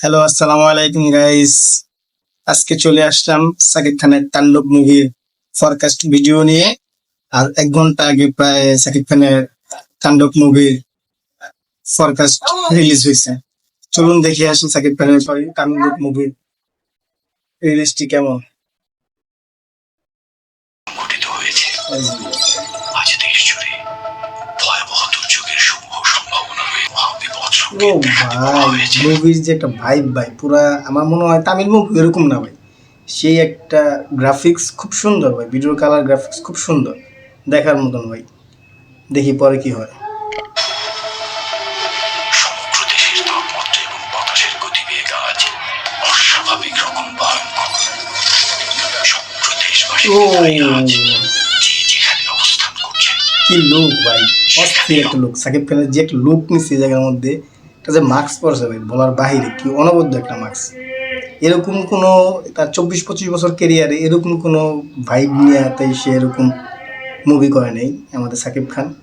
Hello আসসালামু আলাইকুম guys আজকে চলে আসলাম সাকিব খানের তাল্লুক মুভির ফরকাস্ট ভিডিও নিয়ে। আর এক ঘণ্টা আগে প্রায় সাকিব খানের তাণ্ডব মুভির ফরকাস্ট রিলিজ হয়েছে। চলুন দেখে আসি সাকিব খানের সরি তাণ্ডব মুভির রিলিজটি কেমন। ও ভাই মুভির যে একটা ভাইব ভাই পুরা আমার মনে হয় তামিল মুভি এরকম না ভাই। সেই একটা গ্রাফিক্স খুব সুন্দর ভাই ভিডিও কালার গ্রাফিক্স খুব সুন্দর। দেখার মতন ভাই। দেখি পরে কি হয়। ও। কি লুক ভাই। অস্থির একটা লুক। সাকিব খানের যে একটা লুক নিচ্ছে জায়গার মধ্যে। এটা যে মাস্ক পরছে ভাই, বলার বাহিরে কি অনবদ্য একটা মাস্ক এরকম কোনো তার চব্বিশ পঁচিশ বছর কেরিয়ারে এরকম কোনো ভাইব নিয়ে তাই সে এরকম মুভি করে নেই আমাদের সাকিব খান?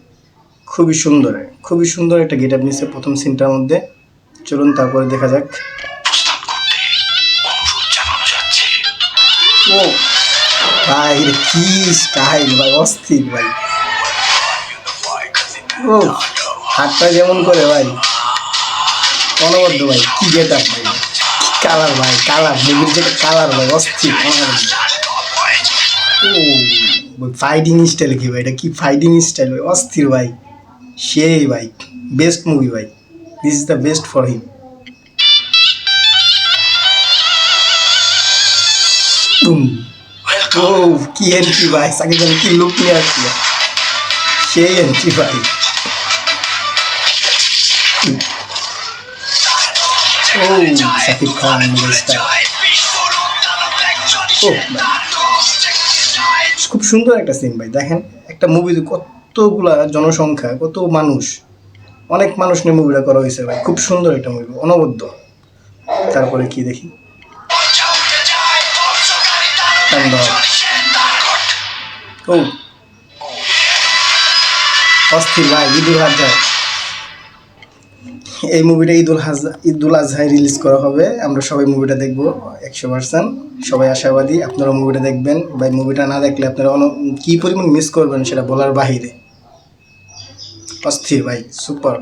খুবই সুন্দর খুবই সুন্দর একটা গেট আপ নিচ্ছে প্রথম সিনটার মধ্যে। চলুন তারপরে দেখা যাক। ও, ভাই কি স্টাইল ভাই, অস্থির ভাই। ও, হাতটা যেমন করে ভাই। অনবদ্য ভাই কি গেট আপ ভাই কালার ভাই কালার মুভির যে কালার ভাই অস্থির। ও ফাইটিং স্টাইল কি ভাই? এটা কি ফাইটিং স্টাইল ভাই? অস্থির ভাই। সেই ভাই বেস্ট মুভি ভাই। This is the best for him ও কি এন্ট্রি ভাই? সাকিব খান কি লুক নিয়ে আসছিল সেই এন্ট্রি ভাই। ও সাকিব খান ও খুব সুন্দর একটা সিন ভাই। দেখেন, একটা মুভিতে কতগুলা জনসংখ্যা, কত মানুষ, অনেক মানুষ নিয়ে মুভিটা করা হয়েছে ভাই। খুব সুন্দর একটা মুভি অনবদ্য। তারপরে কি দেখি। ও অস্থির ভাই ঈদুল আজহা এই মুভিটা ঈদুল হাজা, ঈদুল আজহায় রিলিজ করা হবে। আমরা সবাই মুভিটা দেখব একশো পার্সেন্ট সবাই আশাবাদী আপনারা মুভিটা দেখবেন। বা মুভিটা না দেখলে আপনারা অন- কী পরিমাণ মিস করবেন সেটা বলার বাহিরে। অস্থির, ভাই সুপার